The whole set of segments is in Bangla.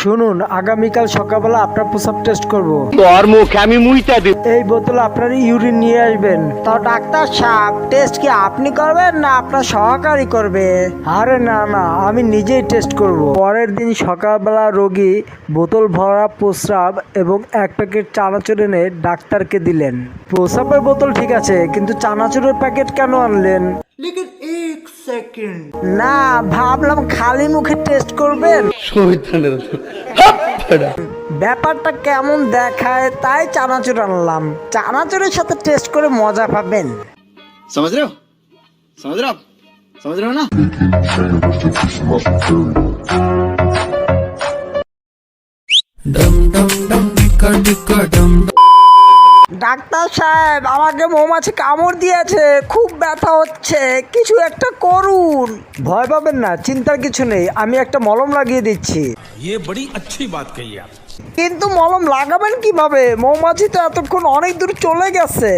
শুনুন আগামীকাল সকালবেলা আপনার প্রসাব টেস্ট করব। তোর মুখে আমি মুইতা দিব এই বোতলে আপনার ইউরিন নিয়ে আসবেন। তো ডাক্তার সাহেব টেস্ট কি আপনি করবেন না আপনার সহকারী করবে? আরে না না আমি নিজেই টেস্ট করব। পরের দিন সকালবেলা রোগী বোতল ভরা প্রস্রাব এবং এক প্যাকেট চানাচুর এনে ডাক্তারকে দিলেন। প্রস্রাবের বোতল ঠিক আছে কিন্তু চানাচুরের প্যাকেট কেন আনলেন? না ভাবলাম খালি মুখে টেস্ট করবেন ব্যাপারটা কেমন দেখায় তাই চানাচুর আনলাম চানাচুরের সাথে টেস্ট করে মজা পাবেন समझ रहे हो समझ रहे हो आप समझ रहे हो ना Dum dum dum dicka dicka dum. Doctor সাহেব, আমাকে মৌমাছি কামড় দিয়েছে, খুব ব্যথা হচ্ছে, কিছু একটা করুন। ভয় পাবেন না, চিন্তার কিছু নেই, আমি একটা মলম লাগিয়ে দিচ্ছি। ये बड़ी अच्छी बात कही आप কিন্তু মলম লাগাবেন কিভাবে মৌমাছি তো এতক্ষণ অনেক দূর চলে গেছে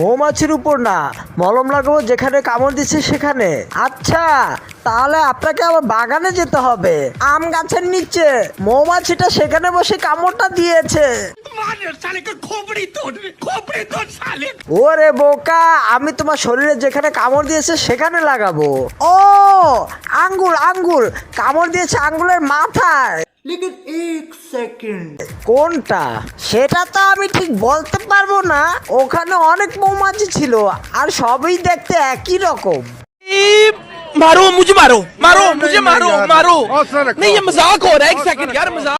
মৌমাছির উপর না মলম লাগাবো যেখানে কামড় দিচ্ছে সেখানে আচ্ছা তাহলে আপনাকে আবার বাগানে যেতে হবে আম গাছের নিচে মৌমাছিটা সেখানে বসে কামড়টা দিয়েছে ওরে বোকা আমি তোমার শরীরে যেখানে কামড় দিয়েছে সেখানে লাগাবো ও আঙ্গুল আঙ্গুল কামড় দিয়েছে আঙ্গুলের মাথায় কোনটা সেটা তো আমি ঠিক বলতে পারবো না ওখানে অনেক মৌমাছি ছিল আর সবই দেখতে একই রকম मारो मुझे मारो मारो मुझे मारो मारो नहीं ये मजाक हो रहा है एक सेकंड यार मजाक